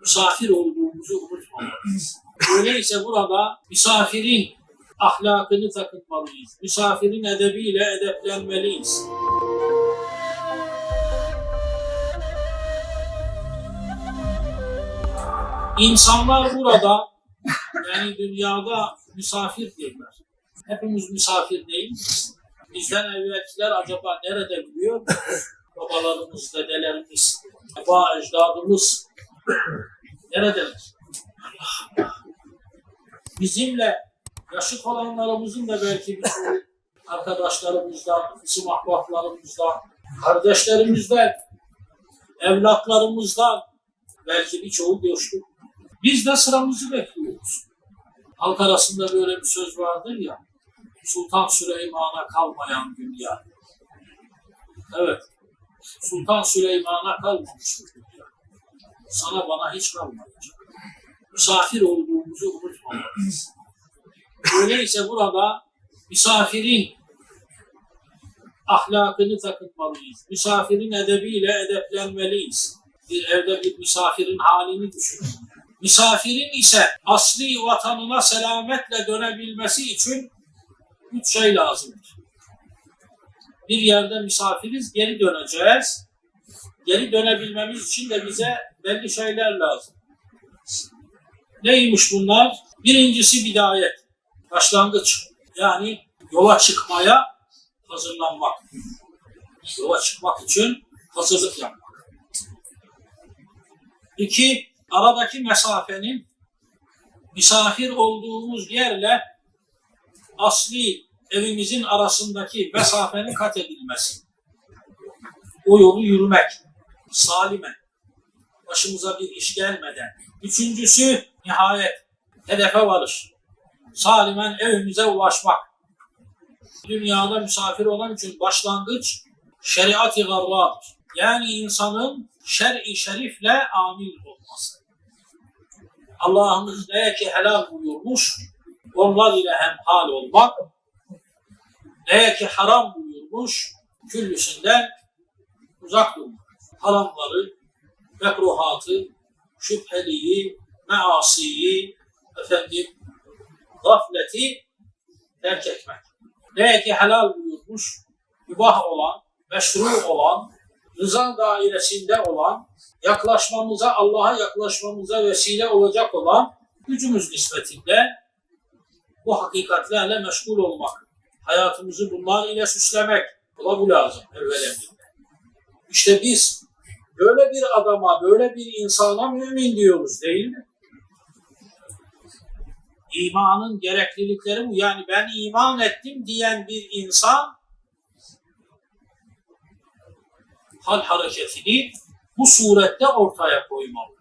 misafir olduğumuzu unutmamalıyız. Öyleyse burada misafirin ahlakını takınmalıyız. Misafirin edebiyle edeplenmeliyiz. İnsanlar burada yani dünyada misafirdirler. Hepimiz misafir değil miyiz? Bizden evvelkiler acaba nerede biliyor? Babalarımız, dedelerimiz, baba ecdadımız neredeler? Bizimle yaşıt olanlarımızın da belki birçoğu arkadaşlarımızdan, isim ahbaplarımızdan, kardeşlerimizden, evlatlarımızdan belki birçoğu göçtü. Biz de sıramızı bekliyoruz. Halk arasında böyle bir söz vardır ya, Sultan Süleyman'a kalmayan dünya. Evet, Sultan Süleyman'a kalmamış bu dünya. Sana bana hiç kalmayacak. Misafir olduğumuzu unutmamalıyız. Öyleyse burada misafirin ahlakını takınmalıyız. Misafirin edebiyle edeplenmeliyiz. Bir evde bir misafirin halini düşünün. Misafirin ise asli vatanına selametle dönebilmesi için üç şey lazımdır. Bir yerde misafiriz, geri döneceğiz. Geri dönebilmemiz için de bize belli şeyler lazım. Neymiş bunlar? Birincisi bidayet, başlangıç. Yani yola çıkmaya hazırlanmak. Yola çıkmak için hazırlık yapmak. İki, aradaki mesafenin misafir olduğumuz yerle asli evimizin arasındaki mesafenin kat edilmesi. O yolu yürümek, salimen, başımıza bir iş gelmeden. Üçüncüsü nihayet, hedefe varış. Salimen evimize ulaşmak. Dünyada misafir olan için başlangıç şeriat-ı garradır. Yani insanın şer-i şerifle amil olması. Allah'ımız neye ki helal buyurmuş, onlar ile hemhal olmak, neye ki haram buyurmuş, küllüsünden uzak durmak. Haramları, mekruhatı, şüpheliyi, measiyi, efendim, gafleti terk etmek. Neye ki helal buyurmuş, mübah olan, meşru olan, rıza dairesinde olan, yaklaşmamıza, Allah'a yaklaşmamıza vesile olacak olan gücümüz nispetinde bu hakikatlerle meşgul olmak. Hayatımızı bunlar ile süslemek. Buna bu lazım evvelen. İşte biz böyle bir adama, böyle bir insana mümin diyoruz değil mi? İmanın gereklilikleri bu. Yani ben iman ettim diyen bir insan hal hareketini bu surette ortaya koymalı.